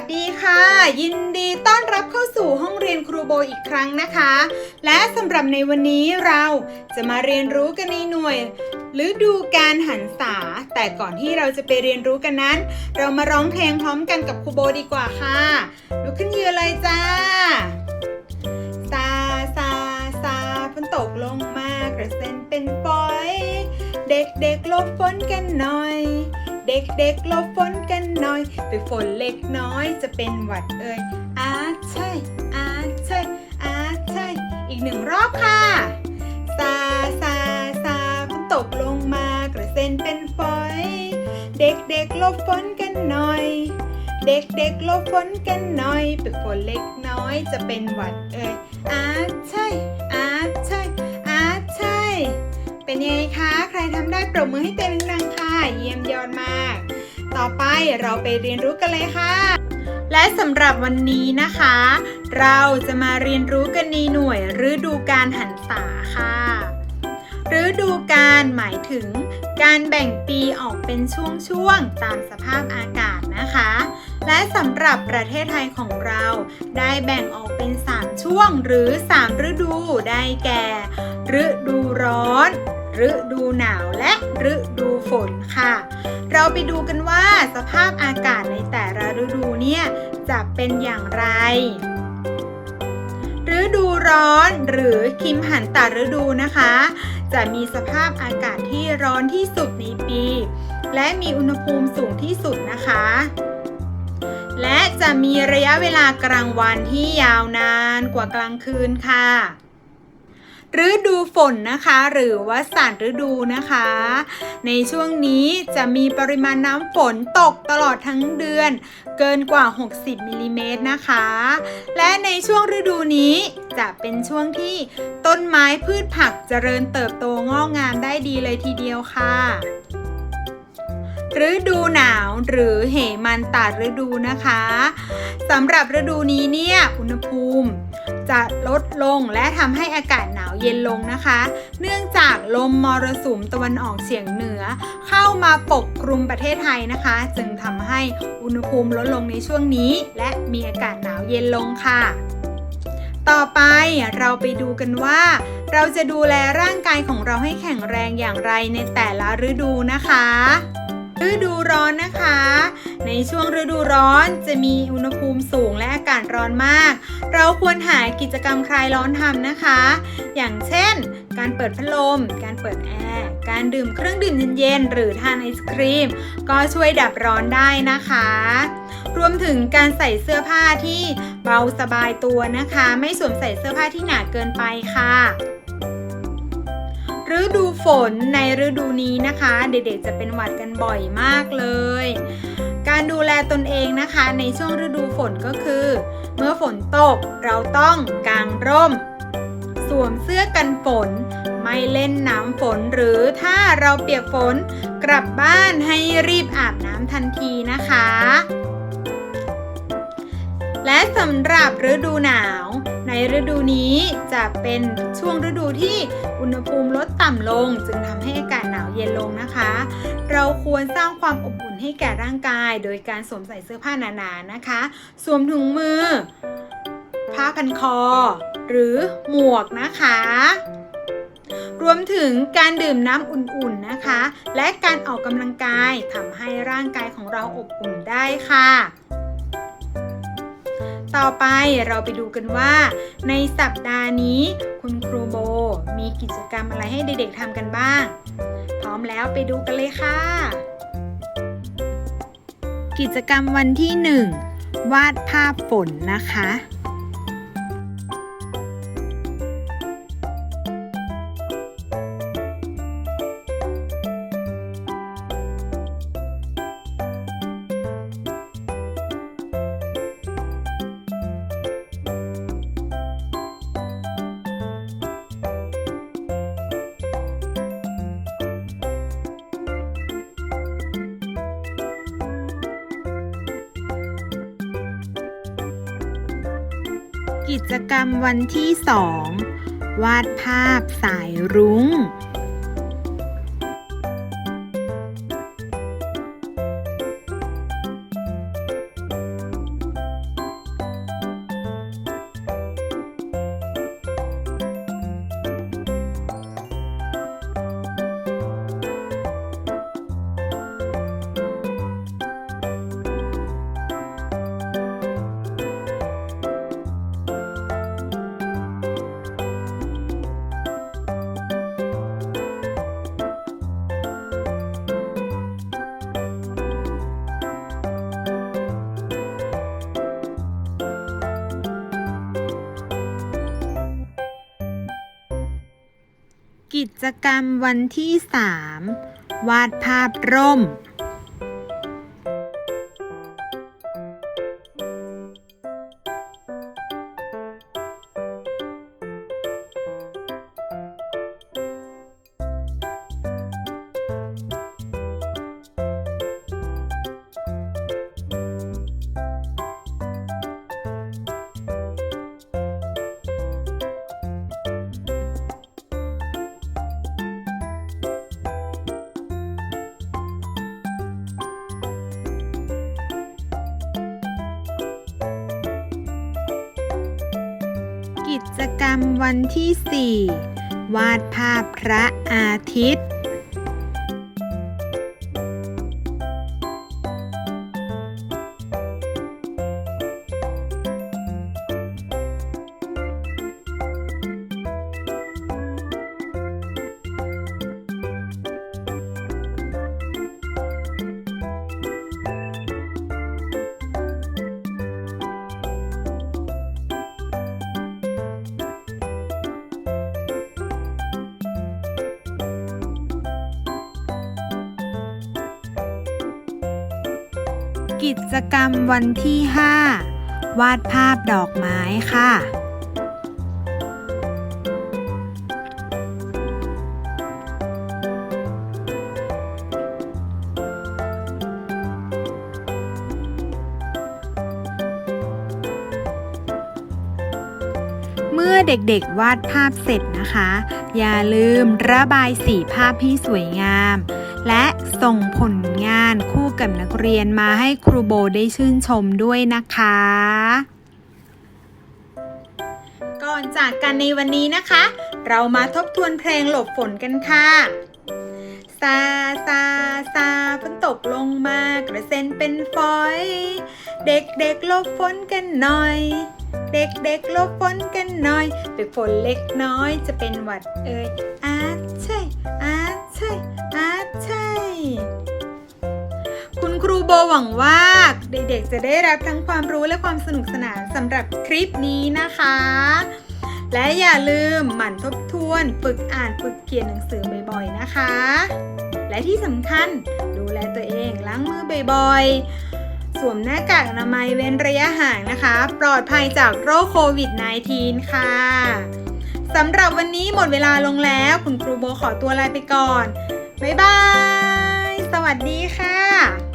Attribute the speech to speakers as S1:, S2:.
S1: สดีค่ะ ยินดีต้อนรับเข้าสู่ห้องเรียนครูโบอีกครั้งนะคะ และสำหรับในวันนี้เราจะมาเรียนรู้กันในหน่วยฤดูการหันษา แต่ก่อนที่เราจะไปเรียนรู้กันนั้น เรามาร้องเพลงพร้อมกันกับครูโบดีกว่าค่ะลุกขึ้นยืนเลยจ้าซาซาซาฝนตกลงมากระเซ็นเป็นฝอย เด็กๆลบฝนกันหน่อย เด็กๆหลบฝนกันหน่อย ไปฝนเล็กน้อยจะเป็นหวัดเอ่ยอาใช่อาใช่อาใช่อีกหนึ่งรอบค่ะซาซาซาฝนตกลงมากระเซ็นเป็นฝอย เด็กๆหลบฝนกันหน่อย เด็กๆหลบฝนกันหน่อยไปฝนเล็กน้อยจะเป็นหวัดเอ่ยอาใช่อาใช่อาใช่ เป็นยังไงคะ ใครทำได้ปรบมือให้เต็มดังค่ะ เยี่ยมยอดมาก ต่อไปเราไปเรียนรู้กันเลยค่ะ และสำหรับวันนี้นะคะ เราจะมาเรียนรู้กันในหน่วยฤดูการหันษาค่ะฤดูการหมายถึงการแบ่งปีออกเป็นช่วงๆตามสภาพอากาศนะคะ และสำหรับประเทศไทยของเราได้แบ่งออกเป็น 3 ช่วงหรือ 3 ฤดูได้แก่ ฤดูร้อน ฤดูหนาวและฤดูฝนค่ะ เราไปดูกันว่าสภาพอากาศในแต่ละฤดูเนี่ยจะเป็นอย่างไร ฤดูร้อนหรือคิมหันตาฤดูนะคะ จะมีสภาพอากาศที่ร้อนที่สุดในปี และมีอุณหภูมิสูงที่สุดนะคะและจะมีระยะเวลากลางวันที่ยาวนานกว่ากลางคืนค่ะ ฤดูฝนนะคะ หรือว่าสารฤดูนะคะ ในช่วงนี้จะมีปริมาณน้ำฝนตกตลอดทั้งเดือน เกินกว่า 60มิลลิเมตรนะคะ และในช่วงฤดูนี้จะเป็นช่วงที่ต้นไม้พืชผักเจริญเติบโตงอกงามได้ดีเลยทีเดียวค่ะฤดูหนาวหรือเหมันตาฤดูนะคะสำหรับฤดูนี้เนี่ยอุณหภูมิ จะลดลงและทำให้อากาศหนาวเย็นลงนะคะ เนื่องจากลมมรสุมตะวันออกเฉียงเหนือ เข้ามาปกคลุมประเทศไทยนะคะ จึงทำให้อุณหภูมิลดลงในช่วงนี้ และมีอากาศหนาวเย็นลงค่ะ ต่อไปเราไปดูกันว่า เราจะดูแลร่างกายของเราให้แข็งแรงอย่างไรในแต่ละฤดูนะคะ ฤดูร้อนนะคะ ในช่วงฤดูร้อนจะมีอุณหภูมิสูงและอากาศร้อนมาก เราควรหากิจกรรมคลายร้อนทำนะคะ อย่างเช่น การเปิดพัดลม การเปิดแอร์การดื่มเครื่องดื่มเย็นๆหรือทานไอศครีม ก็ช่วยดับร้อนได้นะคะ รวมถึงการใส่เสื้อผ้าที่เบาสบายตัวนะคะ ไม่สวมใส่เสื้อผ้าที่หนาเกินไปค่ะ ฤดูฝนในฤดูนี้นะคะ เด็กๆจะเป็นหวัดกันบ่อยมากเลย การดูแลตนเองนะคะในช่วงฤดูฝนก็คือ เมื่อฝนตกเราต้องกางร่ม สวมเสื้อกันฝน ไม่เล่นน้ำฝนหรือถ้าเราเปียกฝนกลับบ้านให้รีบอาบน้ำทันทีนะคะ และสำหรับฤดูหนาว ในฤดูนี้จะเป็นช่วงฤดูที่อุณหภูมิลดต่ำลง จึงทำให้อากาศหนาวเย็นลงนะคะ เราควรสร้างความอบอุ่นให้แก่ร่างกาย โดยการสวมใส่เสื้อผ้าหนาๆนะคะ สวมถุงมือ ผ้าพันคอ หรือหมวกนะคะ รวมถึงการดื่มน้ำอุ่นๆนะคะ และการออกกำลังกายทำให้ร่างกายของเราอบอุ่นได้ค่ะ ต่อไปเราไปดูกันว่า ในสัปดาห์นี้ คุณครูโบมีกิจกรรมอะไรให้เด็กๆทำกันบ้าง พร้อมแล้วไปดูกันเลยค่ะ กิจกรรมวันที่ 1 วาดภาพฝนนะคะ กิจกรรมวันที่ 2 วาดภาพสายรุง้ง กิจกรรมวันที่ 3 วาดภาพร่ม จกรรมวันที่ 4 วาดภาพพระอาทิตย์ กิจกรรมวันที่ 5 วาดภาพดอกไม้ค่ะ เมื่อเด็กๆวาดภาพเสร็จนะคะ อย่าลืมระบายสีภาพให้สวยงาม และ ส่งผลงานคู่กับนักเรียนมาให้ครูโบได้ชื่นชมด้วยนะคะ ก่อนจากกันในวันนี้นะคะ เรามาทบทวนเพลงหลบฝนกันค่ะซาซาซาฝนตกลงมากระเซ็นเป็นฝอย เด็กเด็กๆหลบฝนกันหน่อย เด็กเด็กๆหลบฝนกันหน่อยเปียกฝนเล็กน้อยจะเป็นหวัดเอ่ยอาใช่ โบหวังว่าเด็กๆ จะได้รับทั้งความรู้และความสนุกสนานสำหรับคลิปนี้นะคะ และอย่าลืมหมั่นทบทวน ฝึกอ่านฝึกเขียนหนังสือบ่อยๆนะคะ และที่สำคัญดูแลตัวเองล้างมือบ่อยๆ สวมหน้ากากอนามัยเว้นระยะห่างนะคะ ปลอดภัยจากโรคโควิด -19 ค่ะสำหรับวันนี้หมดเวลาลงแล้ว คุณครูโบขอตัวลาไปก่อน บ๊ายบาย สวัสดีค่ะ